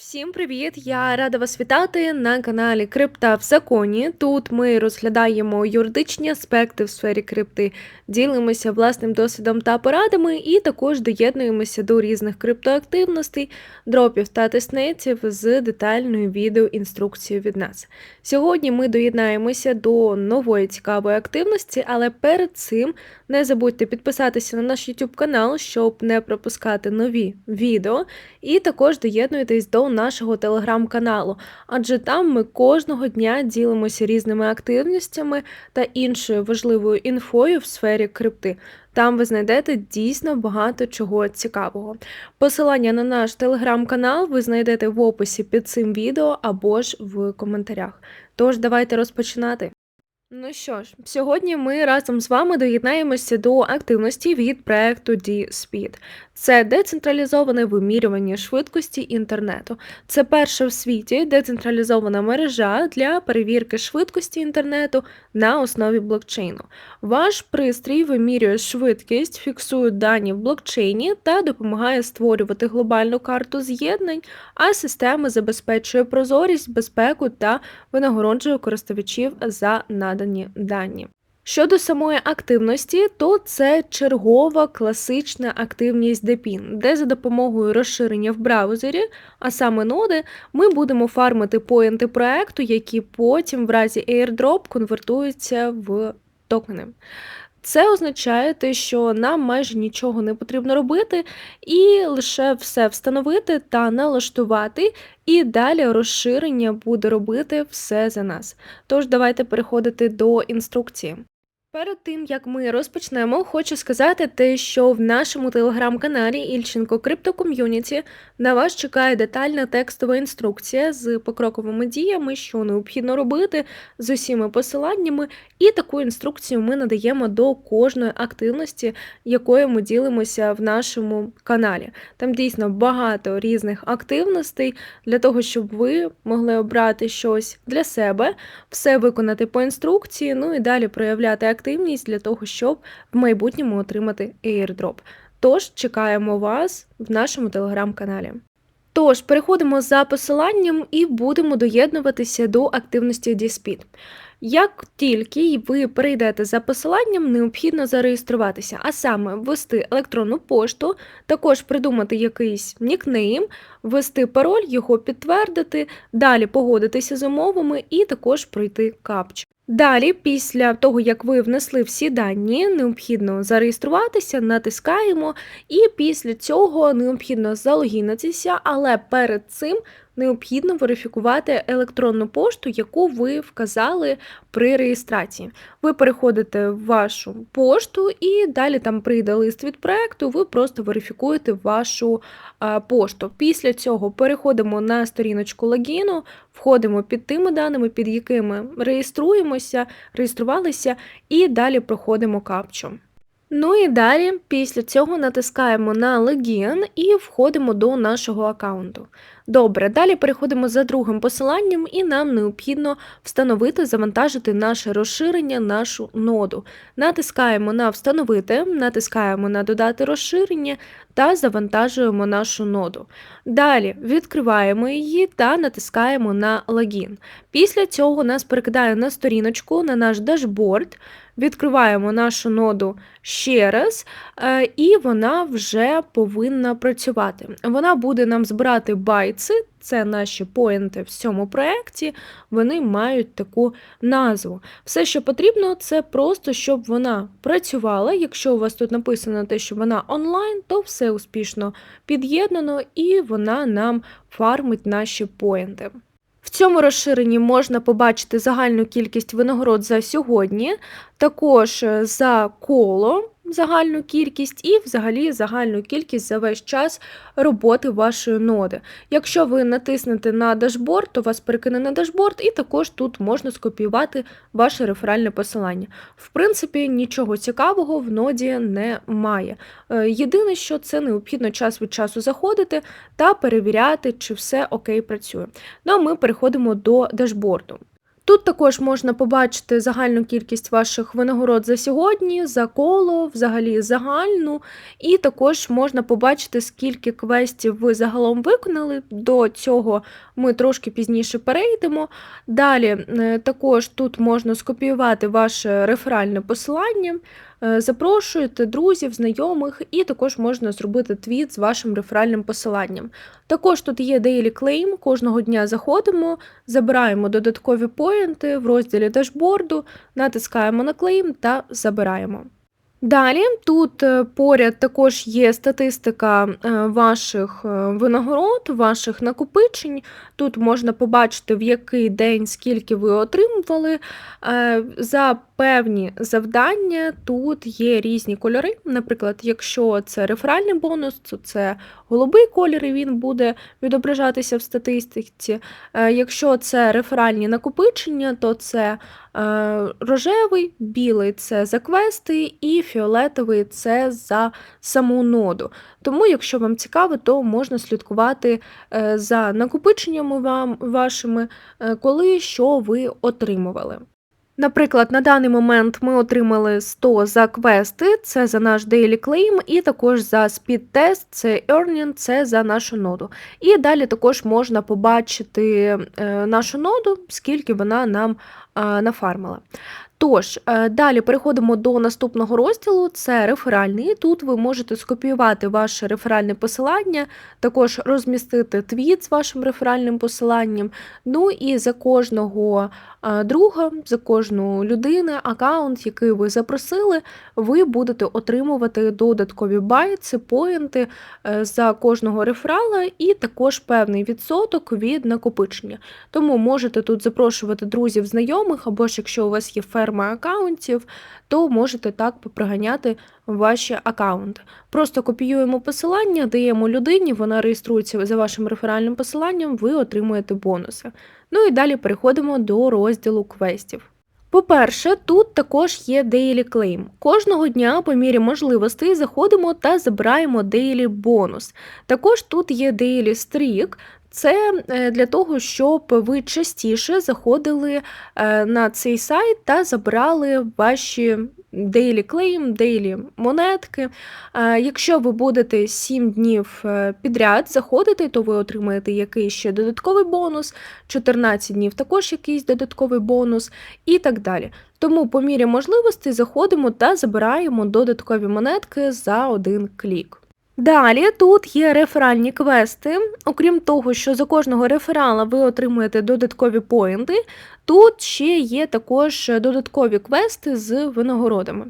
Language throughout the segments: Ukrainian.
Всім привіт! Я рада вас вітати на каналі Крипта в законі. Тут ми розглядаємо юридичні аспекти в сфері крипти, ділимося власним досвідом та порадами, і також доєднуємося до різних криптоактивностей, дропів та тестнетів з детальною відеоінструкцією від нас. Сьогодні ми доєднаємося до нової цікавої активності, але перед цим не забудьте підписатися на наш YouTube канал, щоб не пропускати нові відео, і також доєднуйтесь до нашого телеграм-каналу, адже там ми кожного дня ділимося різними активностями та іншою важливою інфою в сфері крипти. Там ви знайдете дійсно багато чого цікавого. Посилання на наш телеграм-канал ви знайдете в описі під цим відео або ж в коментарях. Тож давайте розпочинати. Ну що ж, сьогодні ми разом з вами доєднаємося до активності від проекту D-Speed. Це децентралізоване вимірювання швидкості інтернету. Це перша в світі децентралізована мережа для перевірки швидкості інтернету на основі блокчейну. Ваш пристрій вимірює швидкість, фіксує дані в блокчейні та допомагає створювати глобальну карту з'єднань, а система забезпечує прозорість, безпеку та винагороджує користувачів за надані дані. Щодо самої активності, то це чергова класична активність DePIN, де за допомогою розширення в браузері, а саме ноди, ми будемо фармити поінти проекту, які потім в разі airdrop конвертуються в токени. Це означає те, що нам майже нічого не потрібно робити, і лише все встановити та налаштувати, і далі розширення буде робити все за нас. Тож давайте переходити до інструкції. Перед тим як ми розпочнемо, хочу сказати те, що в нашому телеграм-каналі Ільченко Крипто Ком'юніті на вас чекає детальна текстова інструкція з покроковими діями, що необхідно робити з усіма посиланнями, і таку інструкцію ми надаємо до кожної активності, якою ми ділимося в нашому каналі. Там дійсно багато різних активностей для того, щоб ви могли обрати щось для себе, все виконати по інструкції, ну і далі проявляти активність для того, щоб в майбутньому отримати airdrop. Тож чекаємо вас в нашому телеграм-каналі. Тож, переходимо за посиланням і будемо доєднуватися до активності DSpeed. Як тільки ви перейдете за посиланням, необхідно зареєструватися, а саме ввести електронну пошту, також придумати якийсь нікнейм, ввести пароль, його підтвердити, далі погодитися з умовами і також пройти капчу. Далі, після того, як ви внесли всі дані, необхідно зареєструватися, натискаємо, і після цього необхідно залогінитися, але перед цим необхідно верифікувати електронну пошту, яку ви вказали при реєстрації. Ви переходите в вашу пошту, і далі там прийде лист від проекту, ви просто верифікуєте вашу пошту. Після цього переходимо на сторіночку логіну, входимо під тими даними, під якими реєструємося, реєструвалися, і далі проходимо капчу. Ну і далі, після цього натискаємо на логін і входимо до нашого аккаунту. Добре, далі переходимо за другим посиланням, і нам необхідно встановити, завантажити наше розширення, нашу ноду. Натискаємо на Встановити, натискаємо на Додати розширення та завантажуємо нашу ноду. Далі відкриваємо її та натискаємо на логін. Після цього нас перекидає на сторіночку, на наш дашборд. Відкриваємо нашу ноду ще раз, е, і вона вже повинна працювати. Вона буде нам збирати байци, це наші поінти в цьому проєкті, вони мають таку назву. Все, що потрібно, це просто, щоб вона працювала. Якщо у вас тут написано те, що вона онлайн, то все успішно під'єднано і вона нам фармить наші поінти. В цьому розширенні можна побачити загальну кількість винагород за сьогодні, також е, за коло загальну кількість і взагалі загальну кількість за весь час роботи вашої ноди. Якщо ви натиснете на дашборд, то вас перекине на дашборд, і також тут можна скопіювати ваше реферальне посилання. В принципі, нічого цікавого в ноді немає. Е, єдине, що це необхідно час від часу заходити та перевіряти, чи все окей працює. Ну а ми переходимо до дашборду. Тут також можна побачити загальну кількість ваших винагород за сьогодні, за коло, взагалі загальну, і також можна побачити, скільки квестів ви загалом виконали. До цього ми трошки пізніше перейдемо. Далі е, також тут можна скопіювати ваше реферальне посилання. Е, запрошуєте друзів, знайомих, і також можна зробити твіт з вашим реферальним посиланням. Також тут є Daily Claim, кожного дня заходимо, забираємо додаткові поінти в розділі дашборду, натискаємо на клейм та забираємо. Далі тут е, поряд також є статистика е, ваших винагород, ваших накопичень. Тут можна побачити, в який день скільки ви отримували. За певні завдання тут є різні кольори. Наприклад, якщо це реферальний бонус, то це голубий колір, і він буде відображатися в статистиці. Е, якщо це реферальні накопичення, то це е, рожевий, білий це за квести, і фіолетовий це за саму ноду. Тому, якщо вам цікаво, то можна слідкувати е, за накопиченнями вам вашими, коли що ви отримували. Наприклад, на даний момент ми отримали 100 за квести, це за наш Daily Claim, і також за Speed Test, це Earning, це за нашу ноду. І далі також можна побачити е, нашу ноду, скільки вона нам нафармила. Тож, е, далі переходимо до наступного розділу: це реферальний. Тут ви можете скопіювати ваше реферальне посилання, також розмістити твіт з вашим реферальним посиланням. Ну і за кожного друга, за кожну людину, аккаунт, який ви запросили, ви будете отримувати додаткові байти, поінти е, за кожного реферала, і також певний відсоток від накопичення. Тому можете тут запрошувати друзів, знайомих, або ж якщо у вас є ферма аккаунтів, то можете так поприганяти ваші аккаунти. Просто копіюємо посилання, даємо людині, вона реєструється за вашим реферальним посиланням, ви отримуєте бонуси. Ну і далі переходимо до розділу квестів. По-перше, тут також є Daily Claim. Кожного дня, по мірі можливостей, заходимо та забираємо Daily бонус. Також тут є Daily Streak, це е, для того, щоб ви частіше заходили е, на цей сайт та забрали ваші Daily Claim, Daily монетки. Е, якщо ви будете 7 днів підряд заходити, то ви отримаєте якийсь ще додатковий бонус, 14 днів також якийсь додатковий бонус і так далі. Тому, по мірі можливості, заходимо та забираємо додаткові монетки за один клік. Далі тут є реферальні квести. Окрім того, що за кожного реферала ви отримуєте додаткові поінти, тут ще є також додаткові квести з винагородами.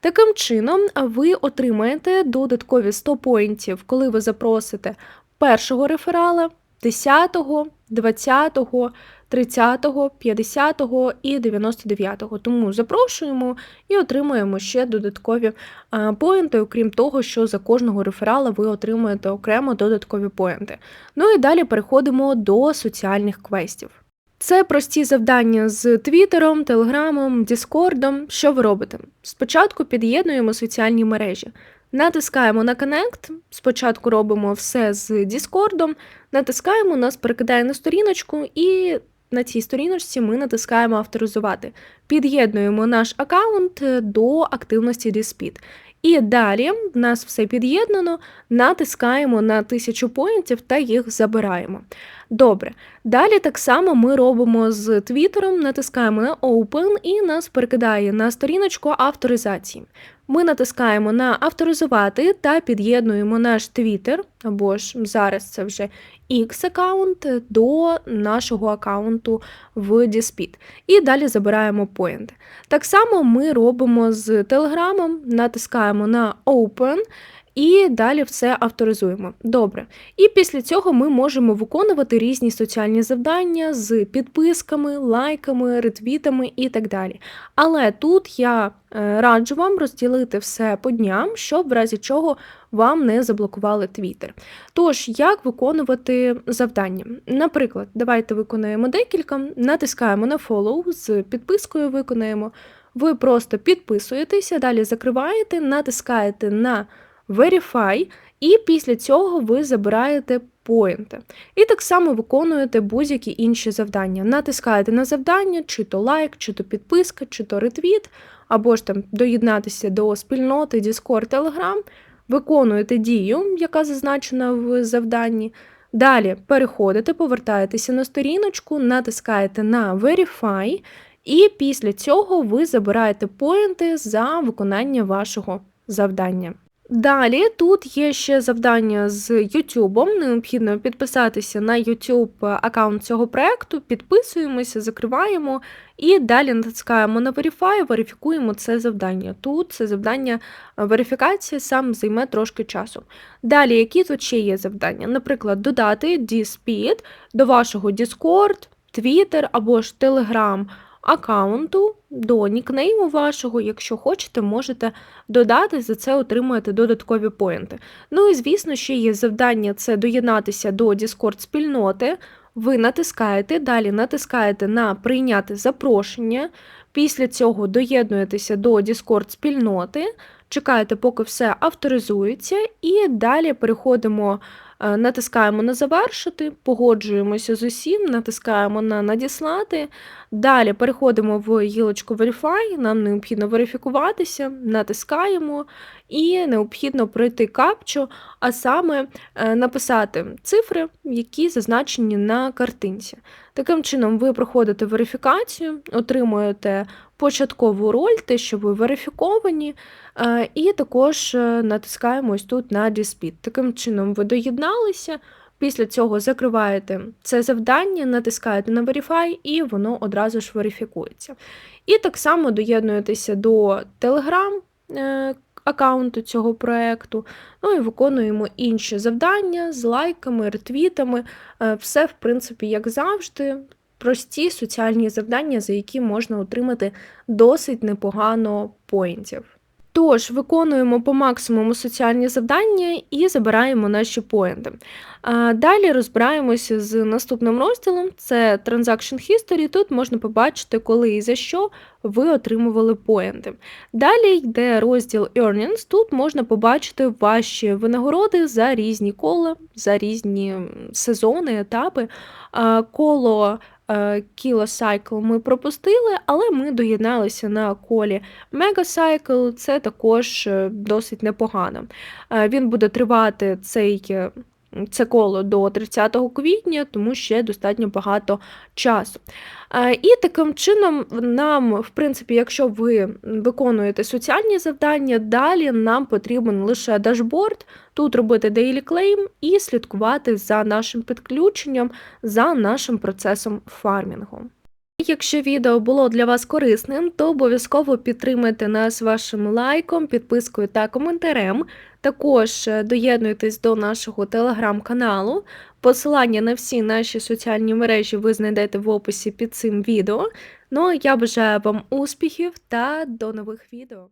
Таким чином, ви отримаєте додаткові 100 поінтів, коли ви запросите першого реферала, 10-го, 20-го, 30-го, 50-го і 99-го. Тому запрошуємо і отримуємо ще додаткові поінти, окрім того, що за кожного реферала ви отримуєте окремо додаткові поінти. Ну і далі переходимо до соціальних квестів. Це прості завдання з Твіттером, Телеграмом, Діскордом. Що ви робите? Спочатку під'єднуємо соціальні мережі. Натискаємо на Connect, спочатку робимо все з Діскордом, натискаємо, нас перекидає на сторіночку, і на цій сторіночці ми натискаємо авторизувати. Під'єднуємо наш аккаунт до активності Діспід. І далі в нас все під'єднано, натискаємо на 1000 поінтів та їх забираємо. Добре. Далі так само ми робимо з Твіттером, натискаємо на Open і нас перекидає на сторіночку авторизації. Ми натискаємо на авторизувати та під'єднуємо наш Twitter, або ж зараз це вже X аккаунт до нашого аккаунту в Dispid. І далі забираємо point. Так само ми робимо з Телеграмом, натискаємо на Open. І далі все авторизуємо. Добре. І після цього ми можемо виконувати різні соціальні завдання з підписками, лайками, ретвітами і так далі. Але тут я е, раджу вам розділити все по дням, щоб в разі чого вам не заблокували Твіттер. Тож, як виконувати завдання? Наприклад, давайте виконаємо декілька, натискаємо на follow, з підпискою виконаємо. Ви просто підписуєтеся, далі закриваєте, натискаєте на Verify, і після цього ви забираєте поінти. І так само виконуєте будь-які інші завдання. Натискаєте на завдання, чи то лайк, чи то підписка, чи то ретвіт, або ж там доєднатися до спільноти Discord, Telegram, виконуєте дію, яка зазначена в завданні. Далі переходите, повертаєтеся на сторіночку, натискаєте на Verify, і після цього ви забираєте поінти за виконання вашого завдання. Далі тут є ще завдання з YouTube. Необхідно підписатися на YouTube аккаунт цього проекту, підписуємося, закриваємо і далі натискаємо на Verify, верифікуємо це завдання. Тут це завдання е, верифікації сам займе трошки часу. Далі, які тут ще є завдання? Наприклад, додати DSpeed до вашого Discord, Twitter або ж Telegram аккаунту до нікнейму вашого. Якщо хочете, можете додати, за це отримуєте додаткові поінти. Ну і звісно, ще є завдання це доєднатися до Discord спільноти. Ви натискаєте, далі натискаєте на прийняти запрошення. Після цього доєднуєтеся до Discord спільноти, чекаєте, поки все авторизується, і далі переходимо натискаємо на завершити, погоджуємося з усім, натискаємо на надіслати. Далі переходимо в гілочку Verify, нам необхідно верифікуватися, натискаємо і необхідно пройти капчу, а саме е, написати цифри, які зазначені на картинці. Таким чином, ви проходите верифікацію, отримуєте початкову роль, те, що ви верифіковані, е, і також е, натискаємо ось тут на Dispit. Таким чином, ви доєдналися. Після цього закриваєте це завдання, натискаєте на Verify, і воно одразу ж верифікується. І так само доєднуєтеся до Telegram е, аккаунту цього проєкту, ну і виконуємо інші завдання з лайками, ретвітами. Все, в принципі, як завжди прості соціальні завдання, за які можна отримати досить непогано поінтів. Тож, виконуємо по максимуму соціальні завдання і забираємо наші поінти. Далі розбираємося з наступним розділом: це Transaction History. Тут можна побачити, коли і за що ви отримували поінти. Далі йде розділ Earnings. Тут можна побачити ваші винагороди за різні кола, за різні сезони, етапи. Коло Кілосайкл ми пропустили, але ми доєдналися на колі Мегасайкл, це також е, досить непогано. Е, він буде тривати цей е, це коло до 30 квітня, тому ще достатньо багато часу. І таким чином, нам, в принципі, якщо ви виконуєте соціальні завдання, далі нам потрібен лише дашборд, тут робити daily claim і слідкувати за нашим підключенням, за нашим процесом фармінгу. Якщо відео було для вас корисним, то обов'язково підтримайте нас вашим лайком, підпискою та коментарем. Також е, доєднуйтесь до нашого телеграм-каналу. Посилання на всі наші соціальні мережі ви знайдете в описі під цим відео. Ну а я бажаю вам успіхів та до нових відео.